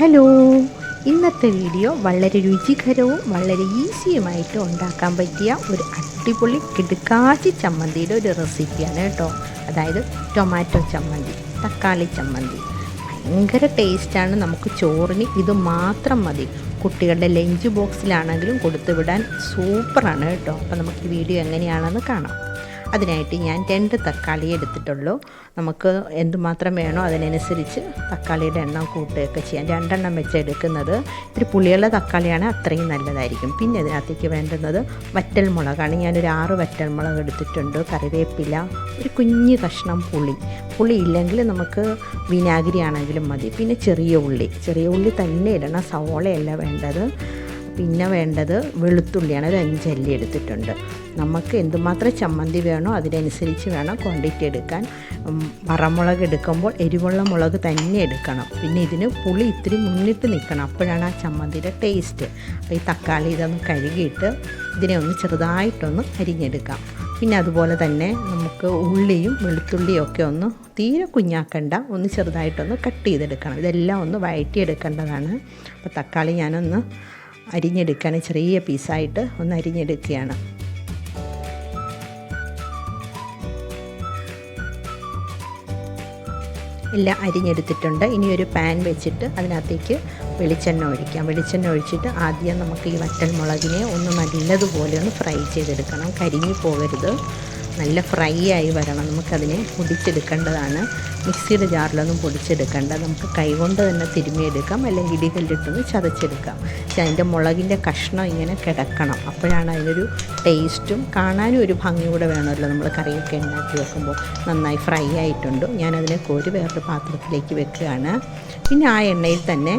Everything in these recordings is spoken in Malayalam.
ഹലോ. ഇന്നത്തെ വീഡിയോ വളരെ രുചികരവും വളരെ ഈസിയുമായിട്ട് ഉണ്ടാക്കാൻ പറ്റിയ ഒരു അടിപൊളി കിടുക്കാച്ചി ചമ്മന്തിയുടെ ഒരു റെസിപ്പിയാണ് കേട്ടോ. അതായത് ടൊമാറ്റോ ചമ്മന്തി തക്കാളി ചമ്മന്തി. ഭയങ്കര ടേസ്റ്റാണ്. നമുക്ക് ചോറിന് ഇത് മാത്രം മതി. കുട്ടികളുടെ ലഞ്ച് ബോക്സിലാണെങ്കിലും കൊടുത്തു വിടാൻ സൂപ്പറാണ് കേട്ടോ. അപ്പോൾ നമുക്ക് വീഡിയോ എങ്ങനെയാണെന്ന് കാണാം. അതിനായിട്ട് ഞാൻ രണ്ട് തക്കാളി എടുത്തിട്ടുള്ളൂ. നമുക്ക് എന്തുമാത്രം വേണോ അതിനനുസരിച്ച് തക്കാളിയുടെ എണ്ണം കൂട്ടുകയൊക്കെ ചെയ്യാം. രണ്ടെണ്ണം വെച്ച് എടുക്കുന്നത് ഇത്തിരി പുളിയുള്ള തക്കാളിയാണ് അത്രയും നല്ലതായിരിക്കും. പിന്നെ അതിനകത്തേക്ക് വേണ്ടുന്നത് വറ്റൽ മുളകാണ്. ഞാനൊരു ആറ് വറ്റൽ മുളക് എടുത്തിട്ടുണ്ട്. കറിവേപ്പില ഒരു കുഞ്ഞ് കഷ്ണം പുളി. പുളി ഇല്ലെങ്കിൽ നമുക്ക് വിനാഗിരി ആണെങ്കിലും മതി. പിന്നെ ചെറിയ ഉള്ളി. ചെറിയ ഉള്ളി തന്നെ ഇടണം. സവോളയല്ല വേണ്ടത്. പിന്നെ വേണ്ടത് വെളുത്തുള്ളിയാണ്. ഒരു അഞ്ചല്ലി എടുത്തിട്ടുണ്ട്. നമുക്ക് എന്തുമാത്രം ചമ്മന്തി വേണോ അതിനനുസരിച്ച് വേണം ക്വാണ്ടിറ്റി എടുക്കാൻ. വറമുളക് എടുക്കുമ്പോൾ എരിവുള്ള മുളക് തന്നെ എടുക്കണം. പിന്നെ ഇതിന് പുളി ഇത്തിരി മുന്നിട്ട് നിൽക്കണം. അപ്പോഴാണ് ആ ചമ്മന്തിയുടെ ടേസ്റ്റ് അപ്പോൾ ഈ തക്കാളി ഇതൊന്ന് കഴുകിയിട്ട് ഇതിനെ ഒന്ന് ചെറുതായിട്ടൊന്ന് അരിഞ്ഞെടുക്കാം. പിന്നെ അതുപോലെ തന്നെ നമുക്ക് ഉള്ളിയും വെളുത്തുള്ളിയും ഒക്കെ ഒന്ന് തീരെ കുഞ്ഞാക്കണ്ട. ഒന്ന് ചെറുതായിട്ടൊന്ന് കട്ട് ചെയ്തെടുക്കണം. ഇതെല്ലാം ഒന്ന് വഴറ്റിയെടുക്കേണ്ടതാണ്. അപ്പോൾ തക്കാളി ഞാനൊന്ന് അരിഞ്ഞെടുക്കാൻ ചെറിയ പീസായിട്ട് ഒന്ന് അരിഞ്ഞെടുക്കുകയാണ്. എല്ലാം അരിഞ്ഞെടുത്തിട്ടുണ്ട്. ഇനി ഒരു പാൻ വെച്ചിട്ട് അതിനകത്തേക്ക് വെളിച്ചെണ്ണ ഒഴിക്കാം. വെളിച്ചെണ്ണ ഒഴിച്ചിട്ട് ആദ്യം നമുക്ക് ഈ വറ്റൽ മുളകിനെ ഒന്ന് നല്ലതുപോലെ ഒന്ന് ഫ്രൈ ചെയ്തെടുക്കണം. കരിഞ്ഞു പോകരുത്. നല്ല ഫ്രൈ ആയി വരണം. നമുക്കതിനെ പൊടിച്ചെടുക്കേണ്ടതാണ്. മിക്സിയുടെ ജാറിലൊന്നും പൊടിച്ചെടുക്കേണ്ട. നമുക്ക് കൈകൊണ്ട് തന്നെ തിരുമ്മിയെടുക്കാം. അല്ലെങ്കിൽ ഇടികല്ലിട്ടൊന്ന് ചതച്ചെടുക്കാം. പക്ഷേ അതിന്റെ മുളകിന്റെ കഷ്ണം ഇങ്ങനെ കിടക്കണം. അപ്പോഴാണ് അതിനൊരു ടേസ്റ്റും കാണാനും ഒരു ഭംഗി കൂടെ വേണമല്ലോ. നമ്മൾ കറിയൊക്കെ ഉണ്ടാക്കി വെക്കുമ്പോൾ നന്നായി ഫ്രൈ ആയിട്ടുണ്ട്. ഞാനതിനെ കോരി വേറൊരു പാത്രത്തിലേക്ക് വെക്കുകയാണ്. പിന്നെ ആ എണ്ണയിൽ തന്നെ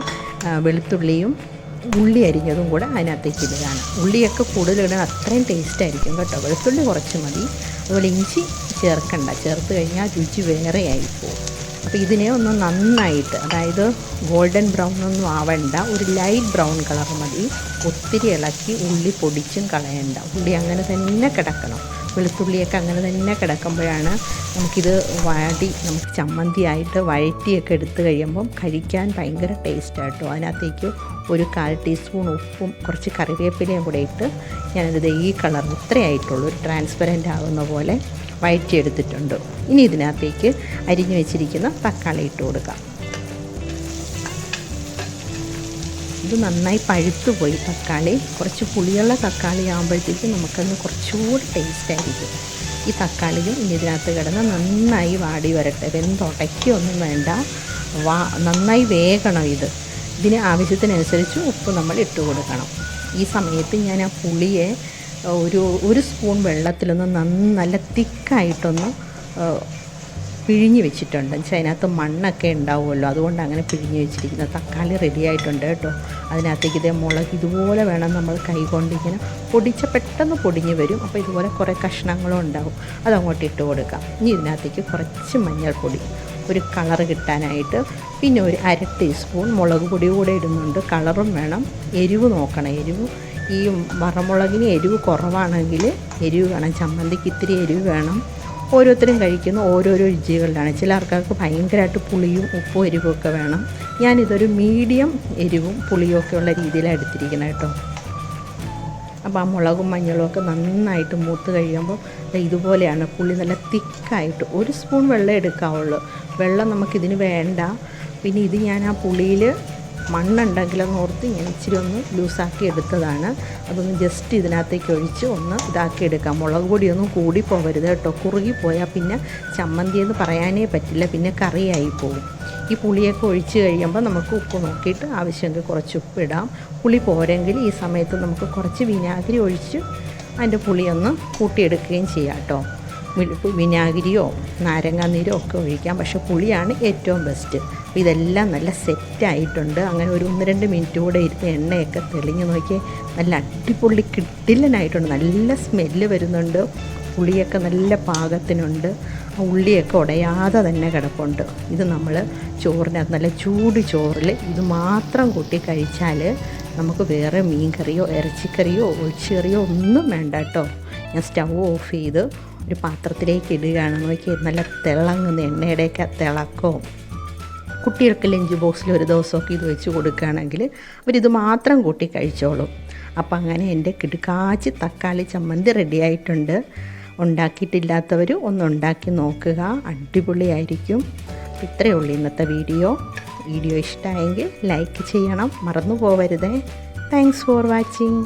വെളുത്തുള്ളിയും ഉള്ളി അരിഞ്ഞതും കൂടെ അതിനകത്തേക്ക് ഇടുകയാണ്. ഉള്ളിയൊക്കെ കൂടുതലിടാൻ അത്രയും ടേസ്റ്റ് ആയിരിക്കും കേട്ടോ. വെളുത്തുള്ളി കുറച്ച് മതി. അതുപോലെ ഇഞ്ചി ചേർക്കണ്ട. ചേർത്ത് കഴിഞ്ഞാൽ രുചി വേറെ ആയിപ്പോവും. അപ്പോൾ ഇതിനെ ഒന്ന് നന്നായിട്ട് അതായത് ഗോൾഡൻ ബ്രൗൺ ഒന്നും ആവണ്ട. ഒരു ലൈറ്റ് ബ്രൗൺ കളർ മതി. ഒത്തിരി ഇളക്കി ഉള്ളി പൊടിച്ചും കളയണ്ട. ഉള്ളി അങ്ങനെ തന്നെ കിടക്കണം. വെളുത്തുള്ളിയൊക്കെ അങ്ങനെ തന്നെ കിടക്കുമ്പോഴാണ് നമുക്കിത് വാടി നമുക്ക് ചമ്മന്തിയായിട്ട് വഴറ്റിയൊക്കെ എടുത്ത് കഴിയുമ്പം കഴിക്കാൻ ഭയങ്കര ടേസ്റ്റാട്ടോ അതിനകത്തേക്ക് ഒരു കാൽ ടീസ്പൂൺ ഉപ്പും കുറച്ച് കറിവേപ്പിലയും കൂടെ ഇട്ട് ഞാനത് ഈ കളർ ഇത്രയായിട്ടുള്ളൂ ഒരു ട്രാൻസ്പെറന്റ് ആകുന്ന പോലെ വഴറ്റിയെടുത്തിട്ടുണ്ട്. ഇനി ഇതിനകത്തേക്ക് അരിഞ്ഞു വെച്ചിരിക്കുന്ന തക്കാളി ഇട്ട് കൊടുക്കാം. ഇത് നന്നായി പഴുത്തു പോയി തക്കാളി. കുറച്ച് പുളിയുള്ള തക്കാളി ആകുമ്പോഴത്തേക്ക് നമുക്കതിന് കുറച്ചുകൂടി ടേസ്റ്റ് ആയിരിക്കും. ഈ തക്കാളിയും ഇനി ഇതിനകത്ത് കിടന്ന് നന്നായി വാടി വരട്ടെ. വെന്തുടയ്ക്കൊന്നും വേണ്ട. വാ നന്നായി വേകണം ഇത്. ഇതിന് ആവശ്യത്തിനനുസരിച്ച് ഉപ്പ് നമ്മൾ ഇട്ട് കൊടുക്കണം. ഈ സമയത്ത് ഞാൻ ആ പുളിയെ ഒരു ഒരു സ്പൂൺ വെള്ളത്തിലൊന്ന് നല്ല തിക്കായിട്ടൊന്ന് പിഴിഞ്ഞ് വെച്ചിട്ടുണ്ട്. വെച്ചാൽ അതിനകത്ത് മണ്ണൊക്കെ ഉണ്ടാവുമല്ലോ. അതുകൊണ്ട് അങ്ങനെ പിഴിഞ്ഞ് വെച്ചിരിക്കുന്നത് തക്കാളി റെഡി ആയിട്ടുണ്ട് കേട്ടോ. അതിനകത്തേക്ക് ഇതേ മുളക് ഇതുപോലെ വേണം നമ്മൾ കൈകൊണ്ട് ഇങ്ങനെ പൊടിച്ച പെട്ടെന്ന് പൊടിഞ്ഞ് വരും. അപ്പോൾ ഇതുപോലെ കുറേ കഷ്ണങ്ങളും ഉണ്ടാവും. അതങ്ങോട്ട് ഇട്ട് കൊടുക്കാം. ഇനി ഇതിനകത്തേക്ക് കുറച്ച് മഞ്ഞൾപ്പൊടി ഒരു കളർ കിട്ടാനായിട്ട് പിന്നെ ഒരു അര ടീസ്പൂൺ മുളക് പൊടി കൂടെ ഇടുന്നുണ്ട്. കളറും വേണം. എരിവ് നോക്കണം. എരിവ് ഈ വറമുളകിന് എരിവ് കുറവാണെങ്കിൽ എരിവ് വേണം. ചമ്മന്തിക്ക് ഇത്തിരി എരിവ് വേണം. ഓരോരുത്തരും കഴിക്കുന്ന ഓരോരോ രുചികളിലാണ്. ചില ആൾക്കാർക്ക് ഭയങ്കരമായിട്ട് പുളിയും ഉപ്പും എരിവും ഒക്കെ വേണം ഞാനിതൊരു മീഡിയം എരിവും പുളിയും ഒക്കെ ഉള്ള രീതിയിലാണ് എടുത്തിരിക്കുന്നത് കേട്ടോ. അപ്പോൾ ആ മുളകും മഞ്ഞളും ഒക്കെ നന്നായിട്ട് മൂത്ത് കഴിയുമ്പോൾ ഇതുപോലെയാണ് പുളി നല്ല തിക്കായിട്ട് ഒരു സ്പൂൺ വെള്ളം എടുക്കാവുള്ളൂ. വെള്ളം നമുക്കിതിന് വേണ്ട. പിന്നെ ഇത് ഞാൻ ആ പുളിയിൽ മണ്ണുണ്ടെങ്കിലെന്ന് ഓർത്ത് ഞാൻ ഇച്ചിരി ഒന്ന് ലൂസാക്കി എടുത്തതാണ്. അതൊന്ന് ജസ്റ്റ് ഇതിനകത്തേക്ക് ഒഴിച്ച് ഒന്ന് ഇതാക്കി എടുക്കാം. മുളക് പൊടിയൊന്നും കൂടി പോകരുത് കേട്ടോ. കുറുകി പോയാൽ പിന്നെ ചമ്മന്തി എന്ന് പറയാനേ പറ്റില്ല. പിന്നെ കറിയായി പോകും. ഈ പുളിയൊക്കെ ഒഴിച്ച് കഴിയുമ്പോൾ നമുക്ക് ഉപ്പ് നോക്കിയിട്ട് ആവശ്യമെങ്കിൽ കുറച്ച് ഉപ്പ് ഇടാം. പുളി പോരെങ്കിൽ ഈ സമയത്ത് നമുക്ക് കുറച്ച് വിനാഗിരി ഒഴിച്ച് അതിന്റെ പുളിയൊന്ന് കൂട്ടിയെടുക്കുകയും ചെയ്യാം കേട്ടോ. വിനാഗിരിയോ നാരങ്ങാനീരോ ഒക്കെ ഒഴിക്കാം. പക്ഷെ പുളിയാണ് ഏറ്റവും ബെസ്റ്റ് ഇതെല്ലാം നല്ല സെറ്റായിട്ടുണ്ട് അങ്ങനെ ഒരു ഒന്ന് രണ്ട് മിനിറ്റ് കൂടെ ഇരുന്ന് എണ്ണയൊക്കെ തെളിഞ്ഞ് നോക്കി നല്ല അടിപൊളി കിട്ടില്ലനായിട്ടുണ്ട് നല്ല സ്മെല്ല് വരുന്നുണ്ട്. പുളിയൊക്കെ നല്ല പാകത്തിനുണ്ട്. ഉള്ളിയൊക്കെ ഉടയാതെ തന്നെ കിടപ്പുണ്ട്. ഇത് നമ്മൾ ചോറിനകത്ത് നല്ല ചൂട് ചോറിൽ ഇത് മാത്രം കൂട്ടി കഴിച്ചാൽ നമുക്ക് വേറെ മീൻ കറിയോ ഇറച്ചിക്കറിയോ ഒഴിച്ചുകറിയോ ഒന്നും വേണ്ട കേട്ടോ. ഞാൻ സ്റ്റൗ ഓഫ് ചെയ്ത് ഒരു പാത്രത്തിലേക്ക് ഇടുകയാണ്. നോക്കി നല്ല തിളങ്ങുന്ന എണ്ണയുടെയൊക്കെ തിളക്കവും കുട്ടികൾക്ക് ലഞ്ച് ബോക്സിൽ ഒരു ദിവസമൊക്കെ ഇത് വെച്ച് കൊടുക്കുകയാണെങ്കിൽ അവരിത് മാത്രം കൂട്ടി കഴിച്ചോളും. അപ്പം അങ്ങനെ എന്റെ കിടുക്കാച്ചി തക്കാളി ചമ്മന്തി റെഡി ആയിട്ടുണ്ട്. ഉണ്ടാക്കിയിട്ടില്ലാത്തവർ ഒന്ന് ഉണ്ടാക്കി നോക്കുക. അടിപൊളിയായിരിക്കും. ഇത്രയേ ഉള്ളൂ ഇന്നത്തെ വീഡിയോ. വീഡിയോ ഇഷ്ടമായെങ്കിൽ ലൈക്ക് ചെയ്യണം. മറന്നു പോവരുതേ. Thanks for watching